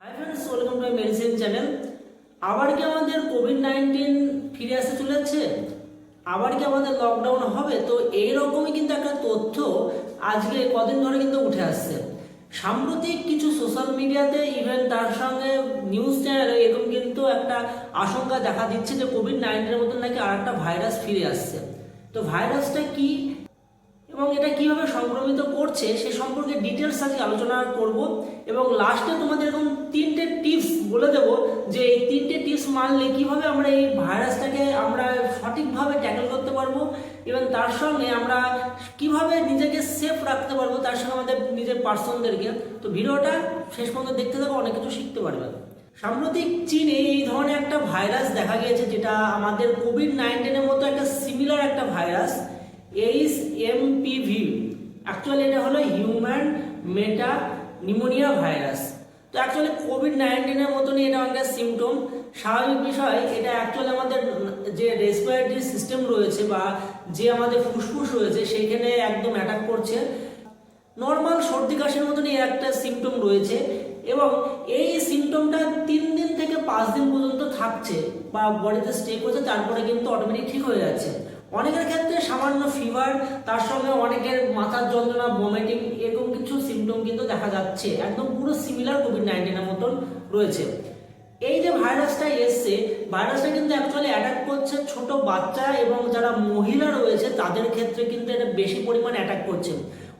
Hi friends welcome to medicine channel আবার কি আমাদের কোভিড নাইন্টিন ফিরে আসতে চলেছে? আবার কি আমাদের লকডাউন হবে? তো এইরকমই কিন্তু একটা তথ্য আজকে কদিন ধরে কিন্তু উঠে আসছে। সাম্প্রতিক কিছু সোশ্যাল মিডিয়াতে ইভেন তার সঙ্গে নিউজ চ্যানেলে এরকম কিন্তু একটা আশঙ্কা দেখা দিচ্ছে যে কোভিড নাইন্টিনের মতন নাকি আর একটা ভাইরাস ফিরে আসছে। তো ভাইরাসটা কি? এবং এটা কীভাবে সংক্রমিত করছে সে সম্পর্কে ডিটেলস আজকে আলোচনা করব এবং লাস্টে তোমাদের এরকম তিনটে টিপস বলে দেব যে এই তিনটে টিপস মানলে কীভাবে আমরা এই ভাইরাসটাকে আমরা সঠিকভাবে ট্যাকেল করতে পারব এবং তার সঙ্গে আমরা কীভাবে নিজেকে সেফ রাখতে পারব তার সঙ্গে আমাদের নিজের পার্সনদেরকে তো ভিডিওটা শেষ পর্যন্ত দেখতে থাকো, অনেক কিছু শিখতে পারবে। সাম্প্রতিক চীনে এই ধরনের একটা ভাইরাস দেখা গিয়েছে যেটা আমাদের কোভিড নাইন্টিনের মতো একটা সিমিলার একটা ভাইরাস। এমপিভি অ্যাকচুয়ালি এটা হলো হিউম্যান মেটা নিউমোনিয়া ভাইরাস তো অ্যাকচুয়ালি কোভিড নাইন্টিনের মতনই এটা একটা সিমটম স্বাভাবিক বিষয়, এটা অ্যাকচুয়ালি আমাদের যে রেসপিরেটরি সিস্টেম রয়েছে বা যে আমাদের ফুসফুস রয়েছে, সেইখানে একদম অ্যাটাক করছে। নর্মাল সর্দি কাশির মতনই একটা সিমটম রয়েছে এবং এই সিমটমটা তিন দিন থেকে পাঁচ দিন পর্যন্ত থাকছে বা বডিতে স্টে করছে, তারপরে কিন্তু অটোমেটিক ঠিক হয়ে যাচ্ছে। অনেকের ক্ষেত্রে সামান্য ফিভার তার সঙ্গে অনেকের মাথার যন্ত্রণা ভমিটিং এরকম কিছু সিমটম কিন্তু দেখা যাচ্ছে। একদম পুরো সিমিলার কোভিড নাইন্টিনের মতন রয়েছে। এই যে ভাইরাসটা এসছে, ভাইরাসটা কিন্তু অ্যাকচুয়ালি অ্যাটাক করছে ছোট বাচ্চা এবং যারা মহিলা রয়েছে, তাদের ক্ষেত্রে কিন্তু এটা বেশি পরিমাণে অ্যাটাক করছে।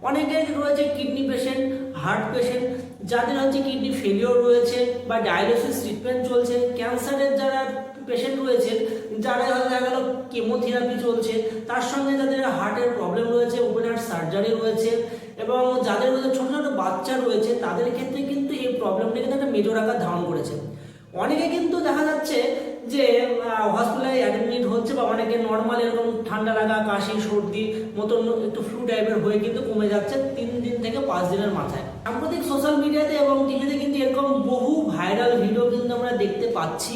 অনেকের রয়েছে কিডনি পেশেন্ট হার্ট পেশেন্ট যাদের হচ্ছে কিডনি ফেলিওর রয়েছে বা ডায়ালিসিস ট্রিটমেন্ট চলছে ক্যান্সারের যারা পেশেন্ট রয়েছে যারা দেখা গেল কেমোথেরাপি চলছে, তার সঙ্গে যাদের হার্টের প্রবলেম রয়েছে ওপেন হার্ট সার্জারি রয়েছে এবং যাদের মধ্যে ছোটো ছোটো বাচ্চা রয়েছে, তাদের ক্ষেত্রে কিন্তু এই প্রবলেমটা কিন্তু একটা মেজর আকার ধারণ করেছে। অনেকে কিন্তু দেখা যাচ্ছে যে হসপিটালে অ্যাডমিট হচ্ছে বা অনেকে নর্মাল এরকম ঠান্ডা লাগা, কাশি, সর্দি মতন একটু ফ্লু টাইপের হয়ে কিন্তু কমে যাচ্ছে তিন দিন থেকে পাঁচ দিনের মাথায়। সাম্প্রতিক সোশ্যাল মিডিয়াতে এবং টিভিতে কিন্তু এরকম বহু ভাইরাল ভিডিও কিন্তু আমরা দেখতে পাচ্ছি।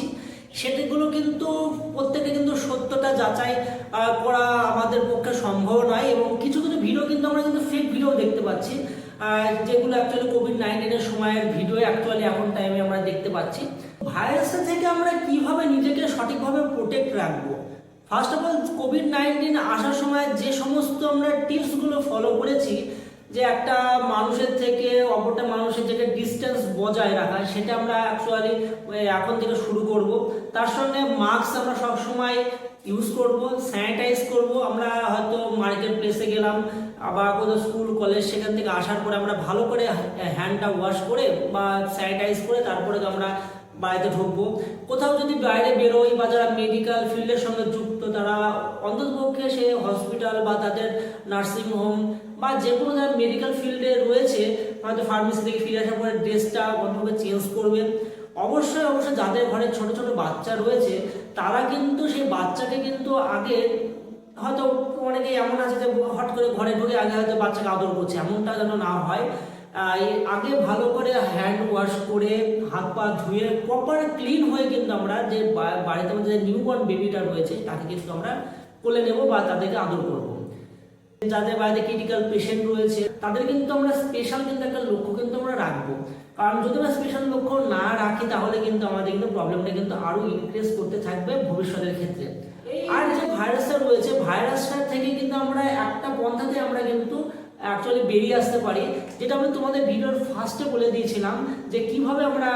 সেটিগুলো কিন্তু প্রত্যেকটা কিন্তু সত্যটা যাচাই করা আমাদের পক্ষে সম্ভব নয় এবং কিছু কিছু ভিডিও কিন্তু আমরা কিন্তু ফেক ভিডিও যেগুলো অ্যাকচুয়ালি কোভিড নাইন্টিনের সময়ের ভিডিও অ্যাকচুয়ালি এখন টাইমে আমরা দেখতে পাচ্ছি। ভাইরাসের থেকে আমরা কীভাবে নিজেকে সঠিকভাবে প্রোটেক্ট রাখব? First of all covid nineteen আসার সময় যে সমস্ত আমরা টিপসগুলো ফলো করেছি, যে একটা মানুষের থেকে অপরটা মানুষের থেকে ডিস্টেন্স বজায় রাখা, সেটা আমরা অ্যাকচুয়ালি এখন থেকে শুরু করব। তার সঙ্গে মাস্ক আমরা সবসময় ইউজ করব স্যানিটাইজ করব। আমরা হয়তো মার্কেট প্লেসে গেলাম, আবার কোথাও স্কুল কলেজ সেখান থেকে আসার পরে আমরা ভালো করে হ্যান্ডটা ওয়াশ করে বা স্যানিটাইজ করে তারপরে আমরা বাড়িতে ঢুকবো। কোথাও যদি বাইরে বেরোই বা যারা মেডিকেল ফিল্ডের সঙ্গে যুক্ত, তারা অন্ততপক্ষে সে হসপিটাল বা তাদের নার্সিং হোম বা যে কোনো যারা মেডিকেল ফিল্ডে রয়েছে, হয়তো ফার্মেসি থেকে ফিরে আসার পরে ড্রেসটা অন্তত চেঞ্জ করবে। অবশ্যই অবশ্যই যাদের ঘরে ছোট ছোট বাচ্চা রয়েছে, তারা কিন্তু সেই বাচ্চাকে কিন্তু আগে হয়তো অনেকে এমন আছে যে হট করে ঘরে ঢুকে আগে হয়তো বাচ্চাকে আদর করছে, এমনটা যেন না হয়। আগে ভালো করে হ্যান্ড ওয়াশ করে হাত পা ধুয়ে প্রপার ক্লিন হয়ে কিন্তু আমরা যে বাড়িতে আমাদের যে নিউবর্ন বেবিটা রয়েছে, তাকে কিন্তু আমরা কোলে নেব বা তাদেরকে আদর করব। যাদের বাড়িতে ক্রিটিক্যাল পেশেন্ট রয়েছে, তাদের কিন্তু আমরা স্পেশাল কিন্তু একটা লক্ষ্য কিন্তু আমরা রাখব। কারণ যদি আমরা স্পেশাল লক্ষ্য না রাখি, তাহলে কিন্তু আমাদের কিন্তু প্রবলেমটা কিন্তু আরও ইনক্রিজ করতে থাকবে ভবিষ্যতের ক্ষেত্রে। আর যে ভাইরাসটা রয়েছে, ভাইরাসটা থেকে কিন্তু আমরা একটা পন্থাতে আমরা কিন্তু অ্যাকচুয়ালি বেরিয়ে আসতে পারি। যেটা আমি তোমাদের ভিডিওর ফার্স্টে বলে দিয়েছিলাম যে কীভাবে আমরা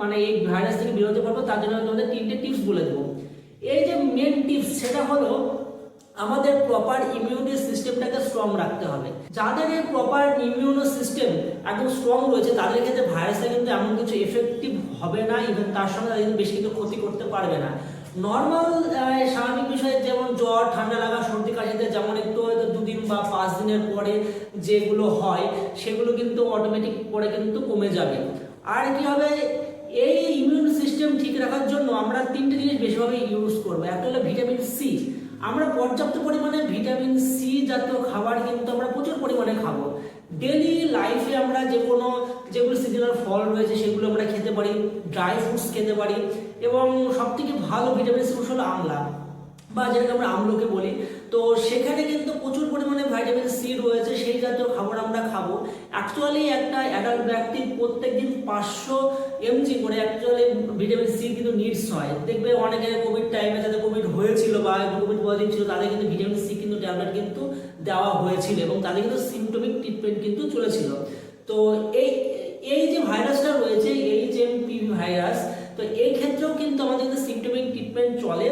মানে এই ভাইরাস থেকে বেরোতে পারব, তার জন্য তোমাদের তিনটে টিপস বলে দেবো। এই যে মেন টিপস সেটা হলো আমাদের প্রপার ইমিউনি সিস্টেমটাকে স্ট্রং রাখতে হবে। যাদের এই প্রপার ইমিউনো সিস্টেম একদম স্ট্রং রয়েছে, তাদের ক্ষেত্রে ভাইরাসটা কিন্তু এমন কিছু এফেক্টিভ হবে না ইভেন তার সঙ্গে বেশি কিন্তু ক্ষতি করতে পারবে না। নর্মাল স্বাভাবিক বিষয়ে যেমন জ্বর, ঠান্ডা লাগা, সর্দি, কাশিতে যেমন একটু হয়তো দুদিন বা পাঁচ দিনের পরে যেগুলো হয়, সেগুলো কিন্তু অটোমেটিক পরে কিন্তু কমে যাবে। আর কি হবে, এই ইমিউন সিস্টেম ঠিক রাখার জন্য আমরা তিনটে জিনিস বেশিভাবে ইউজ করব। একটা হলো ভিটামিন সি আমরা পর্যাপ্ত পরিমাণে ভিটামিন সি জাতীয় খাবার কিন্তু আমরা প্রচুর ডেলি লাইফে আমরা যে কোনো যেগুলো সিজনাল ফল রয়েছে সেগুলো আমরা খেতে পারি ড্রাই ফ্রুটস খেতে পারি এবং সব থেকে ভালো ভিটামিন সি হলো আমলা। বা যেটাকে আমরা আমলকে বলি। তো সেখানে কিন্তু প্রচুর পরিমাণে ভাইটামিন সি রয়েছে সেই জাতীয় খাবার আমরা খাব অ্যাকচুয়ালি একটা অ্যাডাল্ট ব্যক্তি প্রত্যেকদিন পাঁচশো এমজি করে অ্যাকচুয়ালি ভিটামিন সি কিন্তু নিডস হয়। দেখবে অনেকের কোভিড টাইমে যাদের কোভিড হয়েছিল বা কোভিড পজিটিভ ছিল, তাদের কিন্তু ভিটামিন সি কিন্তু ট্যাবলেট কিন্তু দেওয়া হয়েছিল এবং তাদের কিন্তু সিমটমিক ট্রিটমেন্ট কিন্তু চলেছিল। তো এই এই যে ভাইরাসটা রয়েছে এইচ এম পি ভাইরাস, তো এই ক্ষেত্রেও কিন্তু আমাদের কিন্তু সিমটমিক ট্রিটমেন্ট চলে।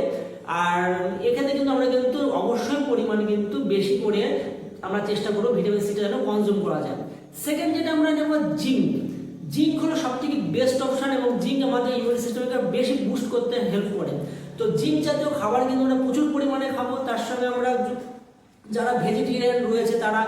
আর এক্ষেত্রে কিন্তু আমরা কিন্তু অবশ্যই পরিমাণ কিন্তু বেশি করে আমরা চেষ্টা করব ভিটামিন সিটা যেন কনজিউম করা যায়। সেকেন্ড যেটা আমরা নেব জিঙ্ক জিঙ্ক হলো সব থেকে বেস্ট অপশান এবং জিঙ্ক আমাদের ইমিউন সিস্টেমকে বেশি বুস্ট করতে হেল্প করে। তো জিঙ্ক জাতীয় খাবার কিন্তু আমরা প্রচুর পরিমাণে খাব, তার সঙ্গে আমরা যারা ভেজিটেরিয়ান রয়েছে তারা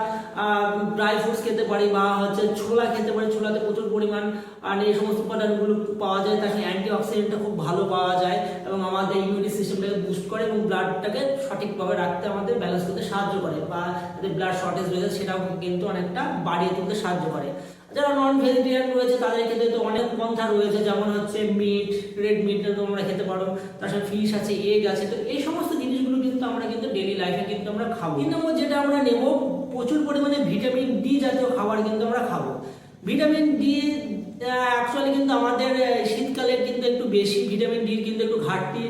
ড্রাই ফ্রুটস খেতে পারে বা হচ্ছে ছোলা খেতে পারি। ছোলাতে প্রচুর পরিমাণ আর এই সমস্ত উপাদানগুলো পাওয়া যায়। সঙ্গে অ্যান্টি অক্সিডেন্টটা খুব ভালো পাওয়া যায় এবং আমাদের ইমিউনিটি সিস্টেমটাকে বুস্ট করে এবং ব্লাডটাকে সঠিকভাবে রাখতে আমাদের ব্যালেন্স করতে সাহায্য করে বা যদি ব্লাড শর্টেজ রয়েছে সেটাও কিন্তু অনেকটা বাড়িয়ে তুলতে সাহায্য করে। যারা নন ভেজিটেরিয়ান রয়েছে তাদের ক্ষেত্রে তো অনেক পন্থা রয়েছে, যেমন হচ্ছে মিট রেড মিট তোমরা খেতে পারো। তার সঙ্গে ফিশ আছে এগ আছে। তো এই সমস্ত জিনিসগুলো কিন্তু আমরা কিন্তু ডেলি লাইফে কিন্তু আমরা খাব। নম্বর যেটা আমরা নেব, প্রচুর পরিমাণে ভিটামিন ডি জাতীয় খাবার কিন্তু আমরা খাব। ভিটামিন ডি অ্যাকচুয়ালি কিন্তু আমাদের শীতকালে কিন্তু একটু বেশি ভিটামিন ডির কিন্তু একটু ঘাটতি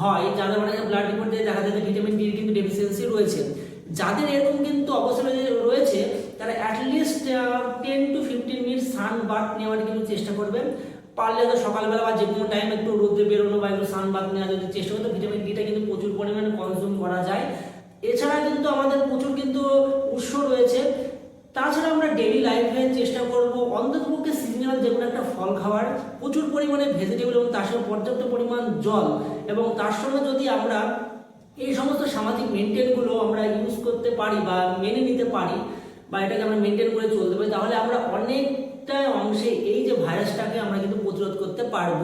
হয়। যাদের মানে ব্লাড রিপোর্ট দেখা যায় ভিটামিন ডির কিন্তু ডেফিসিয়েন্সি রয়েছে। যাদের এরকম কিন্তু অবস্থা রয়েছে, তারা at least ten to fifteen minute sun bath নেওয়ার কিন্তু চেষ্টা করবেন। পারলে তো সকালবেলা বা যে কোনো টাইম একটু রোদে বেরোনো বা একটু সান বাথ নেওয়ার যদি চেষ্টা করতে ভিটামিন ডিটা কিন্তু প্রচুর পরিমাণে কনজিউম করা যায়। এছাড়া কিন্তু আমাদের প্রচুর কিন্তু উৎস রয়েছে। তাছাড়া আমরা ডেলি লাইফে চেষ্টা করব। অন্ততপক্ষে সিজনাল যে কোনো একটা ফল খাওয়ার। প্রচুর পরিমাণে ভেজিটেবল এবং তার সঙ্গে পর্যাপ্ত পরিমাণ জল। এবং তার সঙ্গে যদি আমরা এই সমস্ত সামাজিক মেনটেনগুলো আমরা ইউজ করতে পারি বা মেনে নিতে পারি বা এটাকে আমরা মেনটেন করে চলতে পারি, তাহলে আমরা অনেকটা অংশে এই যে ভাইরাসটাকে আমরা কিন্তু প্রতিরোধ করতে পারব।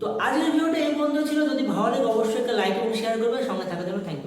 তো আজকের ভিডিওটা এই পর্যন্ত ছিল। যদি ভালো লাগে অবশ্যই একটা লাইক এবং শেয়ার করবে সঙ্গে থাকার জন্য থ্যাংক